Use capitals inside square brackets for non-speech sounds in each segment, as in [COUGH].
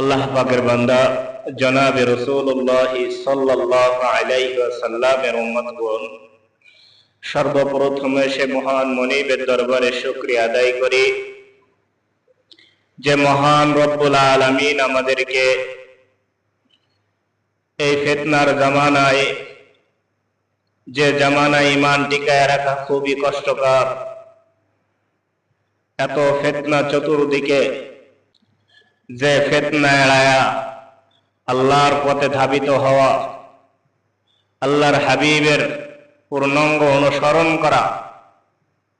আল্লাহ পাকের বান্দা, জনাবে রসুল্লাহ সাল্লাহ আলাইসাল্লামের উম্মতগণ, সর্বপ্রথমে সে মহান মনিবের দরবারে শুক্রিয়া আদায় করি যে মহান রব্বুল আলমিন আমাদেরকে এই ফেতনার জামানায়, যে জামানায় ইমান টিকায় রাখা খুবই কষ্টকর। এত ফেতনা চতুর্দিকে যে ফেতনা এড়ায়া আল্লাহর পথে ধাবিত হওয়া, আল্লাহর হাবিবের পূর্ণাঙ্গ অনুসরণ করা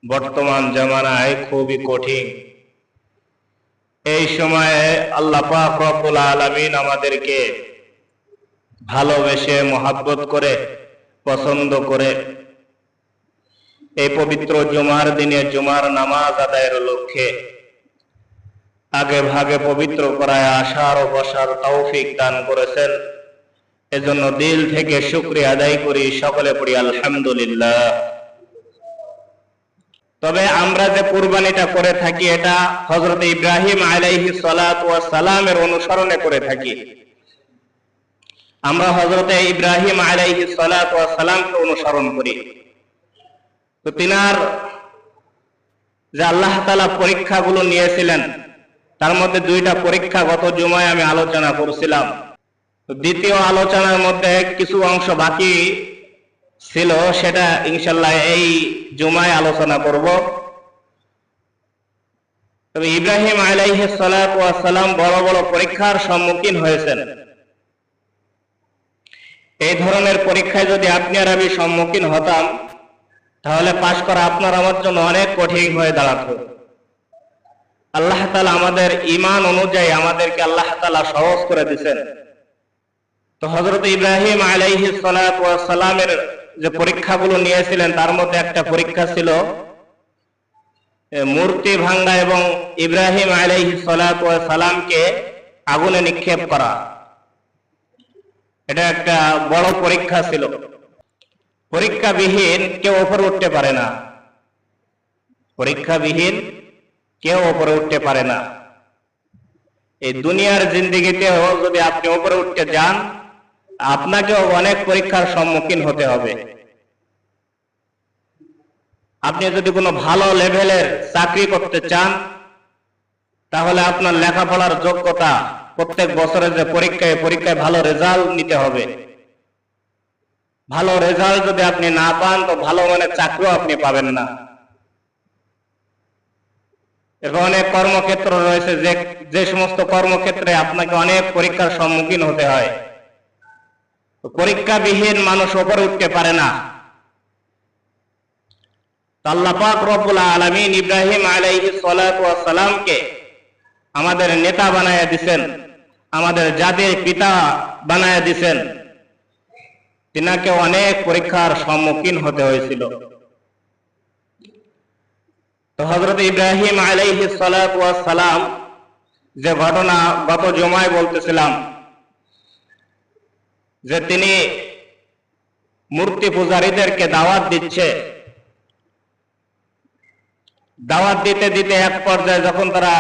বর্তমান জামানায় খুবই কঠিন। এই সময়ে আল্লাহ পাক রব্বুল আলামিন আমাদেরকে ভালোবেসে, মহাব্বত করে, পছন্দ করে এই পবিত্র জুমার দিনে জুমার নামাজ আদায়ের লক্ষ্যে আগে ভাগে পবিত্র করায় আসার ও বসার তৌফিক দান করেছেন। এজন্য দিল থেকে শুক্রিয়া আদায় করি, সকলে পড়ি আলহামদুলিল্লাহ। তবে আমরা যে কুরবানিটা করে থাকি, এটা হজরত ইব্রাহিম আলাইহি সালামের অনুসরণে করে থাকি। আমরা হজরত ইব্রাহিম আলাইহি সালামকে অনুসরণ করি। তো তিনার যে আল্লাহ তালা পরীক্ষাগুলো নিয়েছিলেন তার মধ্যে দুইটা পরীক্ষা গত জুমায় আমি আলোচনা করছিলাম। দ্বিতীয় আলোচনার মধ্যে কিছু অংশ বাকি ছিল, সেটা ইনশাল্লাহ এই জুমায় আলোচনা করব। তবে ইব্রাহিম আলাইহ সালাম বড় বড় পরীক্ষার সম্মুখীন হয়েছেন। এই ধরনের পরীক্ষায় যদি আপনি আর আমি সম্মুখীন হতাম, তাহলে পাশ করা আপনার আমার জন্য অনেক কঠিন হয়ে দাঁড়াতো। আল্লাহ তালা আমাদের ইমান অনুযায়ী আমাদেরকে আল্লাহ তালা সহজ করে দিচ্ছেন তো হজরত ইব্রাহিম আলাইহি সালামের যে পরীক্ষাগুলো নিয়েছিলেন, তার মধ্যে একটা পরীক্ষা ছিল মূর্তি ভাঙ্গা এবং ইব্রাহিম আলাইহি সালামকে আগুনে নিক্ষেপ করা। এটা একটা বড় পরীক্ষা ছিল। পরীক্ষাবিহীন কেউ ওপরে উঠতে পারে না। পরীক্ষাবিহীন কেউ ওপরে উঠতে পারে না। এই দুনিয়ার জিন্দিগিতেও যদি আপনি ওপরে উঠতে যান, আপনাকেও অনেক পরীক্ষার সম্মুখীন হতে হবে। আপনি যদি কোনো ভালো লেভেলের চাকরি করতে চান, তাহলে আপনার লেখাপড়ার যোগ্যতা প্রত্যেক বছরের যে পরীক্ষায় পরীক্ষায় ভালো রেজাল্ট নিতে হবে। ভালো রেজাল্ট যদি আপনি না পান, তো ভালো মানের চাকরিও আপনি পাবেন না। এরকম অনেক কর্মক্ষেত্র রয়েছে যে যে সমস্ত কর্মক্ষেত্রে আপনাকে অনেক পরীক্ষার সম্মুখীন হতে হয়। পরীক্ষাবিহীন মানুষ ওপরে উঠতে পারে না। আল্লাহ পাক রব্বুল আলমিন ইব্রাহিম আলাইহি সালামকে আমাদের নেতা বানায় দিছেন, আমাদের জাতির পিতা বানায় দিছেন। তিনাকে অনেক পরীক্ষার সম্মুখীন হতে হয়েছিল। তো হজরত ইব্রাহিম আলাইহি সালাম যে ঘটনা গত জমায় বলতেছিলাম, যে তিনি মূর্তি পূজারীদেরকে দাওয়াত দিচ্ছে। দাওয়াত দিতে দিতে এক পর্যায়ে যখন তারা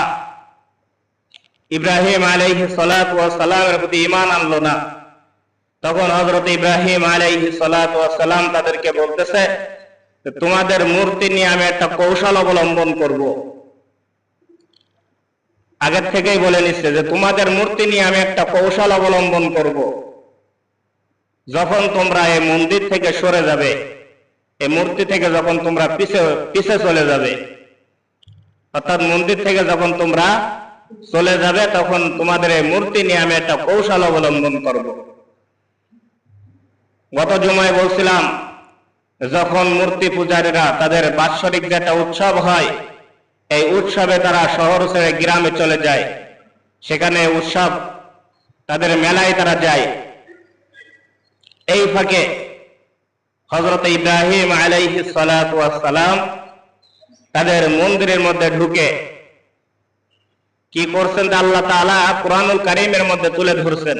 ইব্রাহিম আলাইহি সালামের প্রতি ইমান আনলো না, তখন হজরত ইব্রাহিম আলাইহি সালাম তাদেরকে বলতেছে তোমাদের মূর্তি নিয়ে আমি একটা কৌশল অবলম্বন করব। আগের থেকেই বলে নিচ্ছে যে, তোমাদের মূর্তি নিয়ে আমি একটা কৌশল অবলম্বন করব। যখন তোমরা এই মন্দির থেকে সরে যাবে, এই মূর্তি থেকে যখন তোমরা পিছে পিছে চলে যাবে, অর্থাৎ মন্দির থেকে যখন তোমরা চলে যাবে, তখন তোমাদের এই মূর্তি নিয়ে আমি একটা কৌশল অবলম্বন করব। গত জুমায় বলছিলাম যখন মূর্তি পূজারীরা তাদের বাৎসরিক যে একটা উৎসব হয়, এই উৎসবে তারা শহর ছেড়ে গ্রামে চলে যায়। সেখানে উৎসব তাদের মেলায় তারা যায়। এই ফাঁকে হজরত ইব্রাহিম আলাইহি সালাম তাদের মন্দিরের মধ্যে ঢুকে কি করছেন আল্লাহ তাআলা কোরআনুল কারীমের মধ্যে তুলে ধরছেন।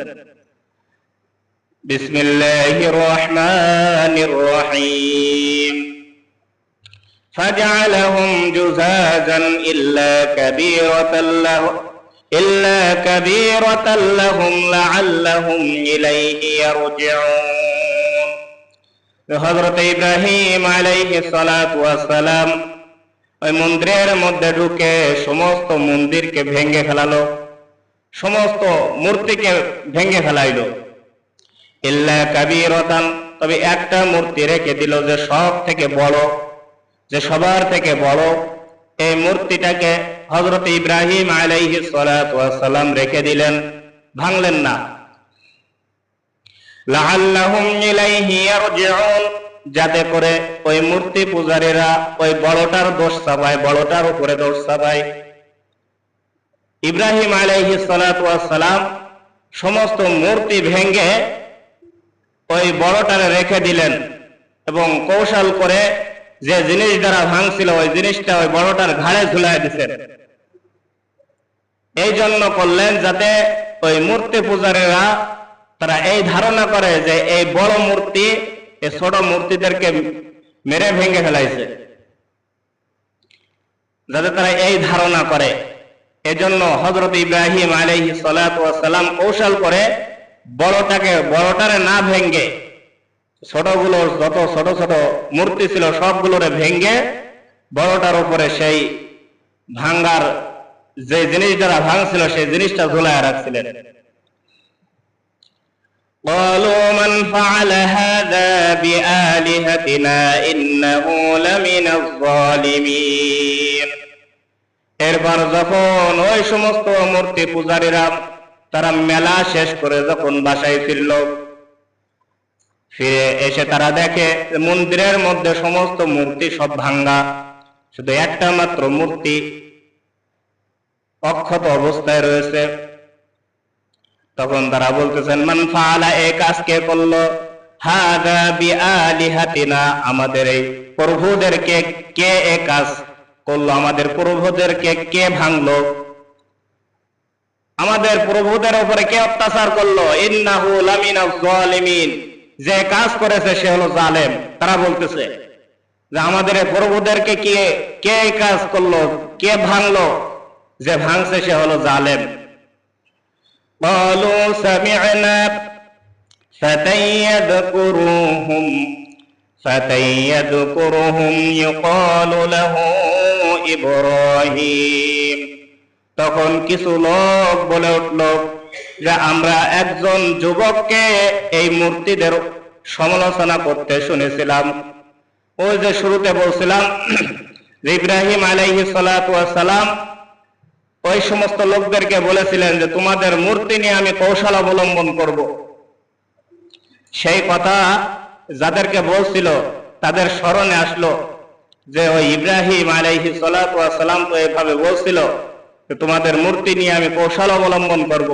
বিসমিল্লাহির রহমানির রহিম فجعلهم جزازا إلا كبيرة له إلا كبيرة لهم لعلهم إليه يرجعون হযরত ইব্রাহিম আলাইহিস সালাতু ওয়াস সালাম ওই মন্দিরের মধ্যে ঢুকে সমস্ত মন্দিরকে ভেঙে ফেলালো সমস্ত মূর্তিকে ভেঙে ফেলাইলো ইল্লা কাবিরতান, তবে একটা মূর্তি রেখে দিল যে সব থেকে বড়, যে সবার থেকে বড়। এই মূর্তিটাকে হজরত ইব্রাহিম আলাইহি সালাম রেখে দিলেন। ভাঙলেন না। যাতে করে ওই মূর্তি পূজারীরা ওই বড়টার দোষ চাপায়, বড়টার উপরে দোষ চাপায়। ইব্রাহিম আলাইহি সালাম সমস্ত মূর্তি ভেঙ্গে ওই বড়টারে রেখে দিলেন এবং কৌশল করে যে জিনিস দ্বারা ভাঙছিল, ওই জিনিসটা ওই বড়টার ঘাড়ে ঝুলাই দিছেন এই জন্য করলেন যাতে ওই মূর্তি পূজারীরা তারা এই ধারণা করে যে এই বড় মূর্তি, এই ছোট মূর্তিদেরকে মেরে ভেঙে ফেলাইছে। যাতে তারা এই ধারণা করে। এজন্য হজরত ইব্রাহিম আলহি সালাম কৌশল করে বড়টাকে বড়টারে না ভেঙ্গে ছোটগুলো যত ছোট ছোট মূর্তি ছিল সবগুলোরে ভেঙ্গে বড়টার উপরে সেই ভাঙ্গার যে জিনিস দ্বারা ভাঙছিল সেই জিনিসটা ঝুলায় রাখছিলেন قالوا من فعل هذا بآلهتنا إنه لمن الظالمين এরপর যখন ওই সমস্ত মূর্তি পূজারীরা তারা মেলা শেষ করে যখন বাসায় ফিরল, ফিরে এসে তারা দেখে মন্দিরের মধ্যে সমস্ত মূর্তি সব ভাঙ্গা। শুধু একটা মাত্র মূর্তি অক্ষত অবস্থায় রয়েছে। তখন তারা বলতেছেন, মান ফালা এ কাজ কে করল? আলিহাতিনা আমাদের এই প্রভুদেরকে কে এ কাজ করল? আমাদের প্রভুদেরকে কে ভাঙলো? আমাদের প্রভুদের উপরে কে অত্যাচার করলো ইন্নাহু লামিনা জালিমিন যে কাজ করেছে সে হলো জালেম তারা বলতেছে যে আমাদের এই প্রভুদেরকে কে কে এই কাজ করলো কে ভাঙলো যে ভাঙছে সে হলো জালেম قالوا سمعنا فتى يذكرهم فتى يذكرهم يقال له ইব্রাহিম তখন কিছু লোক বলে উঠল, যে আমরা একজন যুবককে এই মূর্তিদের সমালোচনা করতে শুনেছিলাম। ওই যে শুরুতে বলছিলাম, [CLEARS THROAT] ইব্রাহিম আলাইহি সালাম ওই সমস্ত লোকদেরকে বলেছিলেন যে, তোমাদের মূর্তি নিয়ে আমি কৌশল অবলম্বন করব। সেই কথা যাদেরকে বলছিল, তাদের স্মরণে আসলো যে, ওই ইব্রাহিম আলাইহি সালাম তো এভাবে বলছিল তোমাদের মূর্তি নিয়ে আমি কৌশল অবলম্বন করব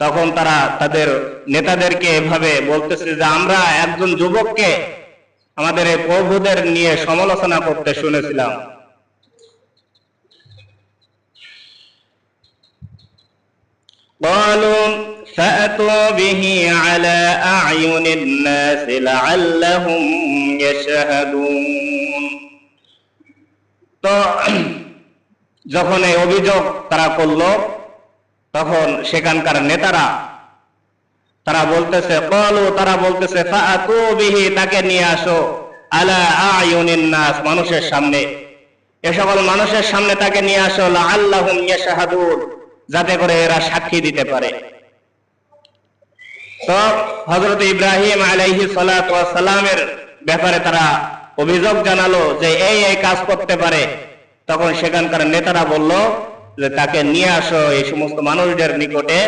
তখন তারা তাদের নেতাদেরকে এভাবে বলতেছে যে আমরা একজন যুবককে আমাদের এই প্রভুদের নিয়ে সমালোচনা করতে শুনেছিলাম قالوا فأتوا به على أعين الناس لعلهم يشهدون তো [CLEARS THROAT] যখন এই অভিযোগ তারা করল, তখন সেখানকার নেতারা, তারা বলতেছে, কলু তারা বলতেছে তাকে নিয়ে আসো। মানুষের সামনে। এ সকল মানুষের সামনে তাকে নিয়ে আসো যাতে করে এরা সাক্ষী দিতে পারে। তো হজরত ইব্রাহিম আলাইহি ব্যাপারে তারা অভিযোগ জানালো যে, এই এই কাজ করতে পারে তখন সেখানকার নেতারা বলল যে তাকে নিয়ে আসো এই সমস্ত মানুষদের নিকটে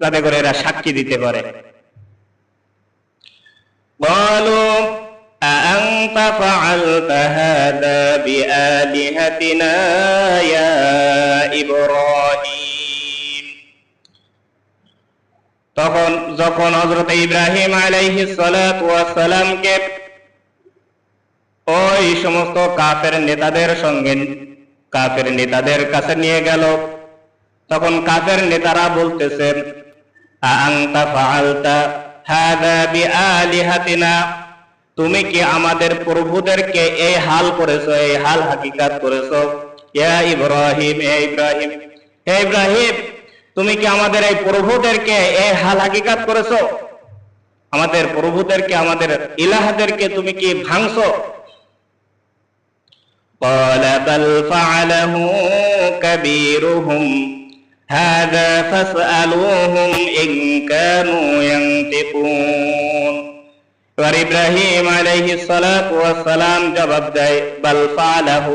যাতে করে এরা সাক্ষী দিতে পারে قالوا أأنت فعلت هذا بآلهتنا يا إبراهيم তখন যখন হজরত ইব্রাহিম আলাইহি সালামকে ওই সমস্ত কাফের নেতাদের সঙ্গে কাফের নেতাদের কাছে নিয়ে গেল। তখন কাফের নেতারা বলতেছেন আংতা হাদা তুমি কি আমাদের প্রভুদেরকে এই হাল করেছ, এই হাল হাকিকাত করেছ? ইয়া ইব্রাহিম, হে ইব্রাহিম হে ইব্রাহিম, তুমি কি আমাদের এই প্রভুদেরকে এই হাল হাকিকাত করেছ? আমাদের প্রভুদেরকে, আমাদের ইলাহাদেরকে তুমি কি ভাঙছো? قال بل فعله كبيرهم هذا فاسألوهم إن كانوا ينطقون এবার ইব্রাহিম আলাইহি সালাম জবাব দেয় বাল ফালাহু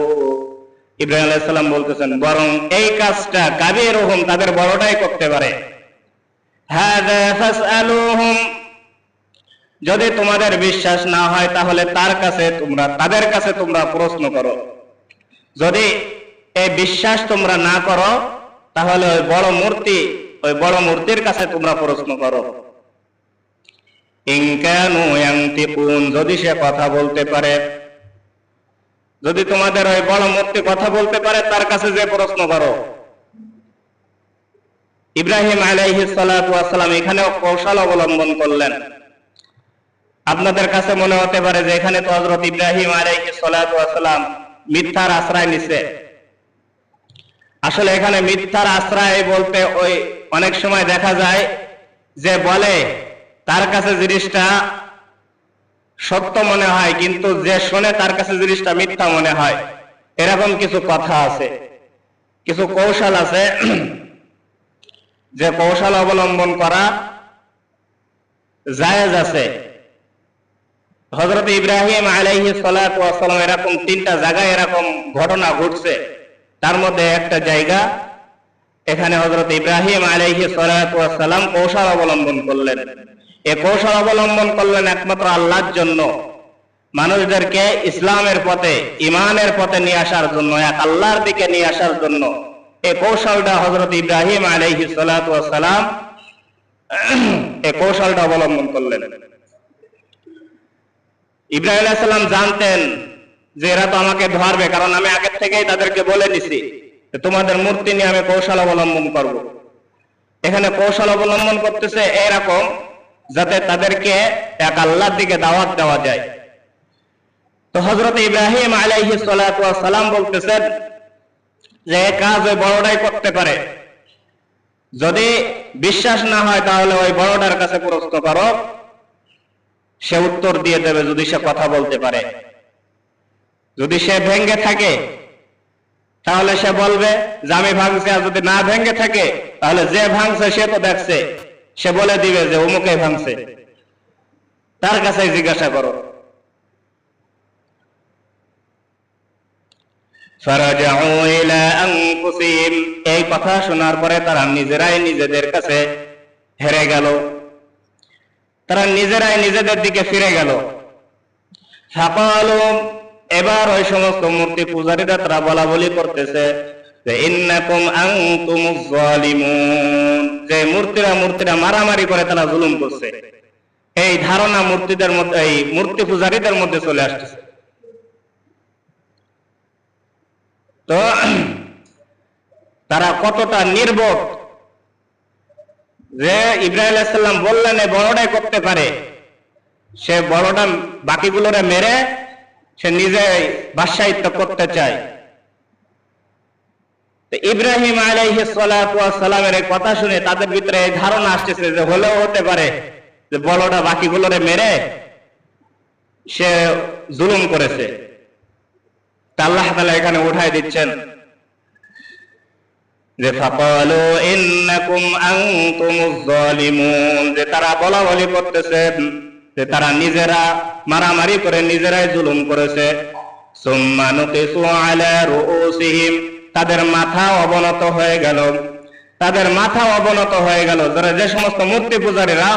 ইব্রাহিম আলাইহিস সালাম বলতেছেন বরং এই কাজটা কাবিরুহুম তাদের বড়টাই করতে পারে হাযা ফাসআলুহুম যদি তোমাদের বিশ্বাস না হয়, তাহলে তার কাছে তোমরা, তাদের কাছে তোমরা প্রশ্ন করো। যদি এই বিশ্বাস তোমরা না করো, তাহলে ওই বড় মূর্তি, ওই বড় মূর্তির কাছে তোমরা প্রশ্ন করো। যদি সে কথা বলতে পারে, যদি তোমাদের ওই বড় মূর্তি কথা বলতে পারে, তার কাছে যে প্রশ্ন করো। ইব্রাহিম আলাইহিস ওয়াসসালাম এখানেও কৌশল অবলম্বন করলেন। আপনাদের কাছে মনে হতে পারে যে এখানে তো হযরত ইব্রাহিম আলাইহিস সালাতু মিথ্যার আশ্রয় নিছে। আসলে এখানে মিথ্যার আশ্রয় বলতে ওই অনেক সময় দেখা যায় যে বলে, তার কাছে জিনিসটা সত্য মনে হয়, কিন্তু যে শোনে তার কাছে জিনিসটা মিথ্যা মনে হয়। এরকম কিছু কথা আছে। কিছু কৌশল আছে যে কৌশল অবলম্বন করা জায়েজ আছে। হজরত ইব্রাহিম আলাইহি সালাম এরকম তিনটা জায়গায় এরকম ঘটনা ঘটছে। তার মধ্যে একটা জায়গা, এখানে হজরত ইব্রাহিম আলাইহি সালাম কৌশল অবলম্বন করলেন। এ কৌশল অবলম্বন করলেন একমাত্র আল্লাহর জন্য। মানুষদেরকে ইসলামের পথে ইমানের পথে নিয়ে আসার জন্য, এক আল্লাহর দিকে নিয়ে আসার জন্য এই কৌশলটা হজরত ইব্রাহিম আলাইহি সালাম এই কৌশলটা অবলম্বন করলেন। ইব্রাহিম আলাইসাল্লাম জানতেন যে এরা তো আমাকে ধরবে, কারণ আমি আগের থেকেই তাদেরকে বলে দিছি তোমাদের মূর্তি নিয়ে আমি কৌশল অবলম্বন করব। এখানে কৌশল অবলম্বন করতেছে এরকম যাতে তাদেরকে এক আল্লাহর দিকে দাওয়াত দেওয়া যায়। তো হজরত ইব্রাহিম আলাইহি সালাম বলতেছেন যে কাজ ওই বড়টাই করতে পারে। যদি বিশ্বাস না হয় তাহলে ওই বড়টার কাছে প্রশ্ন করো। সে উত্তর দিয়ে দেবে যদি সে কথা বলতে পারে। যদি সে ভেঙ্গে থাকে, তাহলে সে বলবে যে আমি ভাঙছি, আর যদি না ভেঙ্গে থাকে, তাহলে যে ভাঙছে সে তো দেখছে। সে বলে দিবে যে অমুকে ভাঙছে। তার কাছে জিজ্ঞাসা করো। এই কথা শোনার পরে তারা নিজেরাই নিজেদের কাছে হেরে গেল। তারা নিজেরাই নিজেদের দিকে ফিরে গেল। এবার ওই সমস্ত মূর্তি পূজারীরা তারা বলা বলি করতেছে যে মূর্তিরা মূর্তিরা মারামারি করে তারা জুলুম করছে। এই ধারণা মূর্তিদের মধ্যে, এই মূর্তি পূজারীদের মধ্যে চলে আসতেছে। তো, তারা কতটা নির্বোধ যে ইব্রাহিম আলাইসাল্লাম বললেন এই বড়টাই করতে পারে। সে বড়টা বাকিগুলোরে মেরে সে নিজে বাদশাহিত্য করতে চায়। ইব্রাহিম আলাইহি সালামের কথা শুনে তাদের ভিতরে এই ধারণা আসতেছে যে হলেও হতে পারে যে বড়টা বাকিগুলোরে মেরে সে জুলুম করেছে। আল্লাহ তালা এখানে উঠাই দিচ্ছেন। যে ফাকালু ইন্নাকুম আনতুমুজ যে তারা বলা বলি করতেছে, যে তারা নিজেরা মারামারি করে নিজেরাই জুলুম করেছে। সুম্মা নুকিসু আলা রুউসিহিম, তাদের মাথা অবনত হয়ে গেল। তাদের মাথা অবনত হয়ে গেল। যারা যে সমস্ত মূর্তি পূজারীরা,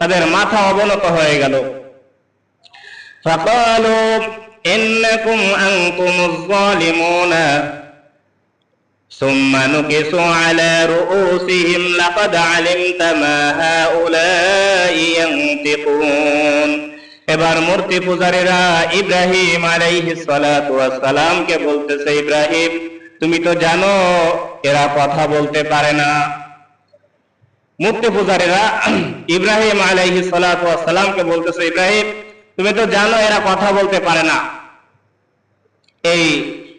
তাদের মাথা অবনত হয়ে গেল। ফাকালু ইন্নাকুম আনতুমুজ জালিমুনা ثم نكسوا على رؤوسهم لقد علمت ما هؤلاء ينطقون এবার মূর্তি পূজারীরা ইব্রাহিম আলাইহিস সালাতু ওয়াস সালামকে বলতেছে ইব্রাহিম তুমি তো জানো এরা কথা বলতে পারে না মূর্তি পূজারীরা ইব্রাহিম আলাইহিস সালাতু ওয়াস সালামকে বলতেছে ইব্রাহিম তুমি তো জানো এরা কথা বলতে পারে না এই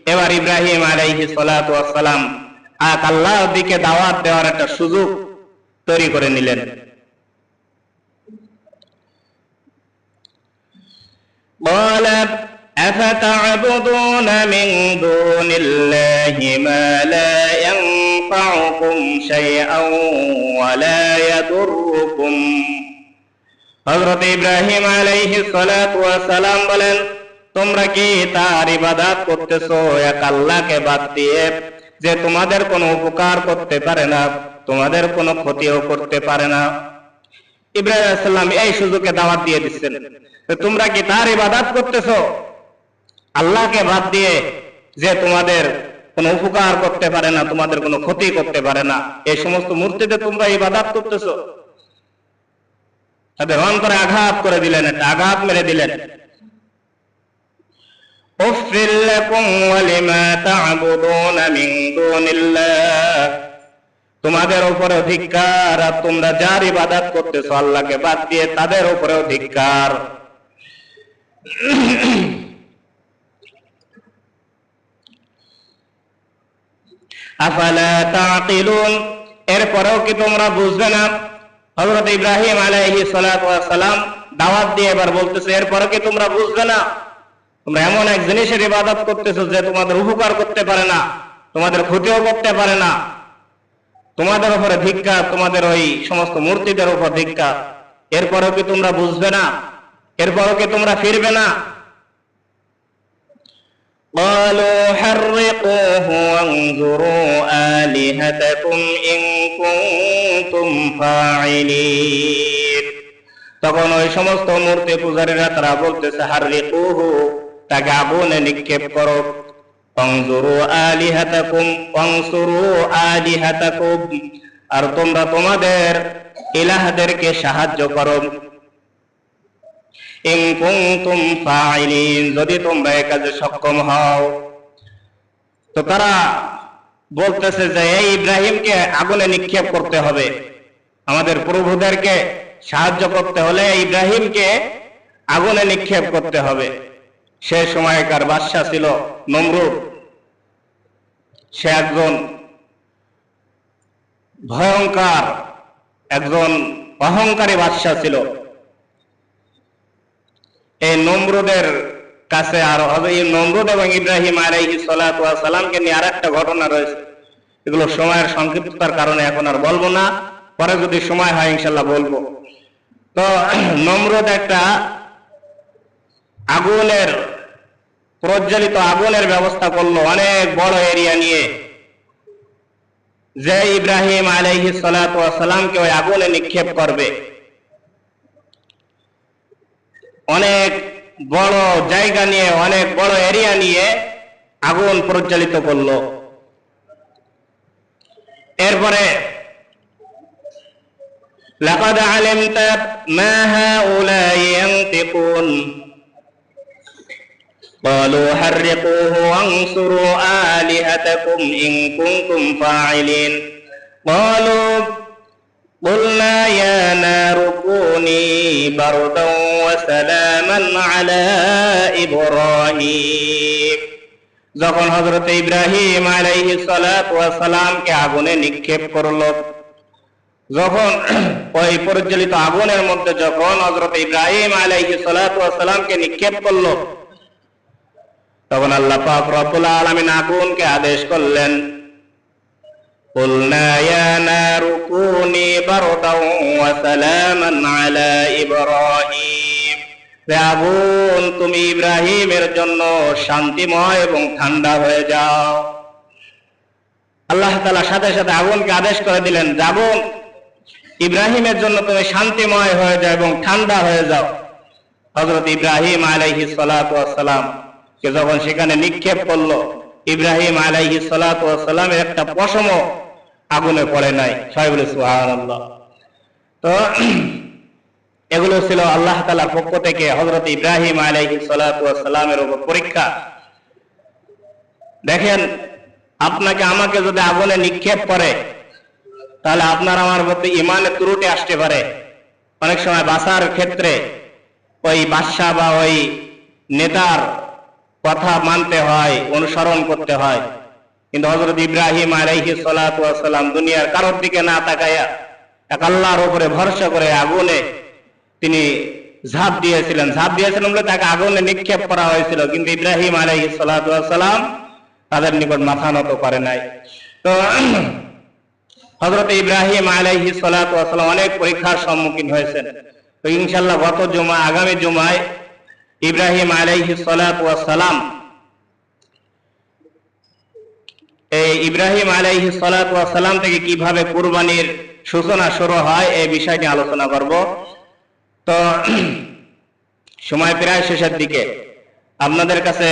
এবার ইব্রাহিম আলাইহি সালাম এক আল্লাহর দিকে দাওয়াত দেওয়ার একটা সুযোগ তৈরি করে নিলেন قال أفتعبدون من دون الله ما لا ينفعكم شيئا ولا يضركم হজরত ইব্রাহিম আলাইহি সালাম বলেন তোমরা কি তার ইবাদত করতেছো? এক আল্লাহকে বাদ দিয়ে যে তোমাদের কোনো উপকার করতে পারে না, তোমাদের কোনো ক্ষতিও করতে পারে না। ইব্রাহিম আলাইহিস এই সুযোগে দাওয়াত দিয়ে দিচ্ছেন। তোমরা কি তার ইবাদত করতেছো? আল্লাহকে বাদ দিয়ে যে তোমাদের কোনো উপকার করতে পারে না, তোমাদের কোনো ক্ষতি করতে পারে না। এই সমস্ত মূর্তিতে তোমরা ইবাদাত করতেছো। তাদের অন্তরে আঘাত করে দিলেন, একটা আঘাত মেরে দিলেন। أفل لكم ولما تعبدون من دون الله তোমাদের উপরে অধিকার আর তোমরা যার ইবাদত করতেছো আল্লাহকে বাদ দিয়ে তাদের উপরে অধিকার আফালা তাকিলুন এরপরেও কি তোমরা বুঝবে না হযরত ইব্রাহিম আলাইহি সালাতু সালাম দাওয়াত দিয়ে এবার বলতেছে এরপরে কি তোমরা বুঝবে না তোমরা এমন এক জিনিসের ইবাদত করতেছো যে তোমাদের উপকার করতে পারে না তোমাদের ক্ষতিও করতে পারে না তোমাদের উপরে ধিক্কা তোমাদের ওই সমস্ত মূর্তিদের উপর ধিক্কা এরপরেও কি তোমরা বুঝবে না এরপরও কি তোমরা ফিরবে না قالوا حرقوه وانظروا آلهتكم إن كنتم فاعلين তখন ওই সমস্ত মূর্তি পূজারীরা তারা বলতেছে হাররিকুহু আগুনে নিক্ষেপ করো। অংজুরু আলিহাতাকুম, অংসুরু আলিহাতাকুম। আর তোমরা তোমাদের ইলাহাদেরকে সাহায্য করো। ইন কুনতুম ফাইলিন যদি তোমরা এই কাজে সক্ষম হও। তো তারা বলতেছে যে, এই ইব্রাহিমকে আগুনে নিক্ষেপ করতে হবে। আমাদের প্রভুদেরকে সাহায্য করতে হলে ইব্রাহিমকে আগুনে নিক্ষেপ করতে হবে। সে সময়কার বাদশাহ ছিল নমরুদ। সে একজন ভয়ঙ্কর, একজন অহংকারী বাদশাহ ছিল। এই নমরুদের কাছে আর এই নমরুদ এবং ইব্রাহিম আলাইহি সালামকে নিয়ে আরেকটা ঘটনা রয়েছে। এগুলো সময়ের সংক্ষিপ্ততার কারণে এখন আর বলব না, পরে যদি সময় হয় ইনশাল্লাহ বলব। তো, [CLEARS THROAT] নমরুদ একটা আগুনের প্রজ্বলিত আগুনের ব্যবস্থা করলো অনেক বড় এরিয়া নিয়ে যে ইব্রাহিম আলাইহি সালাতু ওয়াস সালামকে ওই আগুনে নিক্ষেপ করবে অনেক বড় জায়গা নিয়ে অনেক বড় এরিয়া নিয়ে আগুন প্রজ্বলিত করলো এরপরে لقد علمت ما هؤلاء ينطقون قالوا حرقوه وانصروا آلهتكم إن كنتم فاعلين قالوا قلنا يا نار كوني بردا وسلاما على إبراهيم যখন হজরত ইব্রাহিম আলাইহি সালামকে আগুনে নিক্ষেপ করলো যখন ওই পরিচালিত আগুনের মধ্যে যখন হজরত ইব্রাহিম আলাইহি সালামকে নিক্ষেপ করলো তখন আল্লাহ পাক রব্বুল আলামিন আগুনকে আদেশ করলেন قلنا يا نار كوني بردا وسلاما على إبراهيم হে আগুন তুমি ইব্রাহিমের জন্য শান্তিময় এবং ঠান্ডা হয়ে যাও আল্লাহ তালা সাথে সাথে আগুনকে আদেশ করে দিলেন যে আগুন ইব্রাহিমের জন্য তুমি শান্তিময় হয়ে যাও এবং ঠান্ডা হয়ে যাও হজরত ইব্রাহিম আলাইহি সালাম কে যখন সেখানে নিক্ষেপ করল, ইব্রাহিম আলাইহি সালামের একটা পশম আগুনে পড়ে নাই। সবাই বলে, সুবহানাল্লাহ। তো [CLEARS THROAT] এগুলো ছিল আল্লাহ তালার পক্ষ থেকে হজরত ইব্রাহিম আলাইহি সালামের উপর পরীক্ষা। দেখেন, আপনাকে আমাকে যদি আগুনে নিক্ষেপ করে, তাহলে আপনার আমার মধ্যে ইমানে ত্রুটি আসতে পারে। অনেক সময় বাসার ক্ষেত্রে ওই বাদশাহ বা ওই নেতার কথা মানতে হয়, অনুসরণ করতে হয়। কিন্তু হজরত ইব্রাহিম আলাইহি সালাম দুনিয়ার কারোর দিকে না তাকাইয়া এক আল্লাহর উপরে ভরসা করে আগুনে তিনি ঝাঁপ দিয়েছিলেন। ঝাঁপ দিয়েছিলেন বলে তাকে আগুনে নিক্ষেপ করা হয়েছিল। কিন্তু ইব্রাহিম আলাইহি সালাম তাদের নিকট মাথা নত করে নাই। তো হজরত ইব্রাহিম আলাইহি সালাম অনেক পরীক্ষার সম্মুখীন হয়েছেন। তো ইনশাল্লাহ গত জমা, আগামী জুমায় ইব্রাহিম আলাইহি সালাম এই ইব্রাহিম আলাইহি সালাম থেকে কীভাবে কুরবানির সূচনা শুরু হয়, এই বিষয় নিয়ে আলোচনা করব। তো, সময় প্রায় শেষের দিকে। আপনাদের কাছে